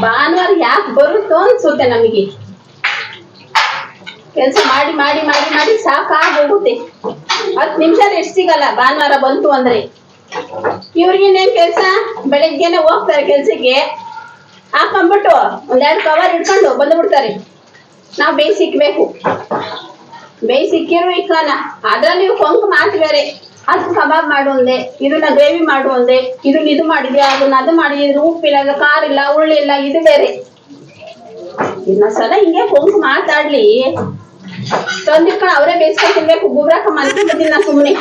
ಭಾನುವಾರ ಯಾಕೆ ಬರುತ್ತೋ ಅನ್ಸುತ್ತೆ ನಮಗೆ. ಕೆಲಸ ಮಾಡಿ ಮಾಡಿ ಮಾಡಿ ಮಾಡಿ ಸಾಕಾಗಿ ಹೋಗುತ್ತೆ ಹತ್ತು ನಿಮಿಷ ರೆಸ್ಟ್ ಸಿಗಲ್ಲ ಭಾನುವಾರ ಬಂತು ಅಂದ್ರೆ. ಇವ್ರಿಗೇನೇನ್ ಕೆಲಸ? ಬೆಳಿಗ್ಗೆನೆ ಹೋಗ್ತಾರೆ ಕೆಲ್ಸಕ್ಕೆ. ಹಾಕೊಂಡ್ಬಿಟ್ಟು ಒಂದೆರಡು ಕವರ್ ಇಟ್ಕೊಂಡು ಬಂದ್ಬಿಡ್ತಾರೆ. ನಾವು ಬೇಯಿಸಿಕ್ಬೇಕು ಬೇಯಿಸಿಕ್ಕಿರು ಇಕ್ಕನ ಅದ್ರಲ್ಲಿ ನೀವು ಕೊಂಕು ಮಾತು ಬೇರೆ ಅದು ಕಬಾಬ್ ಮಾಡು ಒಂದೇ ಇದನ್ನ ಗ್ರೇವಿ ಮಾಡು ಒಂದೇ ಇದನ್ನ ಇದು ಮಾಡಿದ್ಯಾ ಅದನ್ನ ಅದು ಮಾಡಿದ್ರು ಇಲ್ಲ ಖಾರ ಇಲ್ಲ ಉಳ್ಳಿ ಇಲ್ಲ, ಇದು ಬೇರೆ. ಇನ್ನ ಸಲ ಹಿಂಗೆ ಕೊಂಕು ಮಾತಾಡ್ಲಿ. ತಂದಿಟ್ಕೊಂಡು ಅವರೇ ಬೇಯಿಸ್ಕೊಂಡು ತಿನ್ಬೇಕು, ಗುಬ್ರಾಕ ನಾ ಸುಮ್ಮನೆ